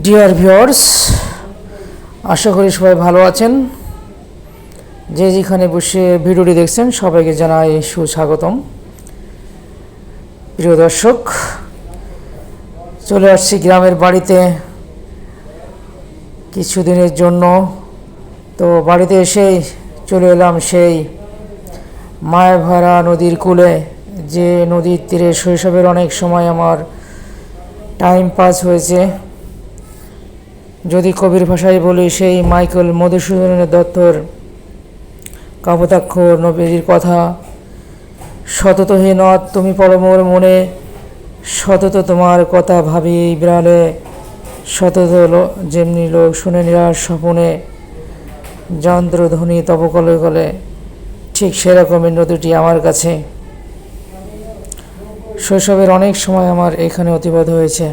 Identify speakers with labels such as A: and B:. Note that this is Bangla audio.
A: ডিয়ার ভিউয়ার্স আশা করি সবাই ভালো আছেন। যে যেখানে বসে ভিডিওটি দেখছেন, সবাইকে জানাই সুস্বাগতম। প্রিয় দর্শক, চলে আসছি গ্রামের বাড়িতে কিছুদিনের জন্য। তো বাড়িতে এসেই চলে এলাম সেই মায়াভারা নদীর কূলে। যে নদীর তীরে শৈশবের অনেক সময় আমার টাইম পাস হয়েছে। যদি কবির ভাষায় বলি সেই মাইকেল মধুসূদন দত্তর কাবতাক্ষর নবীজির কথা সতত হে তুমি পরমোর মনে, সতত তোমার কথা ভাবি বিড়ালে, সতত যেমনি লোক শুনে নিরাশ স্বপনে, যন্ত্রধ্বনি তব কলে কলে, ঠিক সেরকমই নদীটি আমার কাছে। শৈশবের অনেক সময় আমার এখানে অতিবাদ হয়েছে।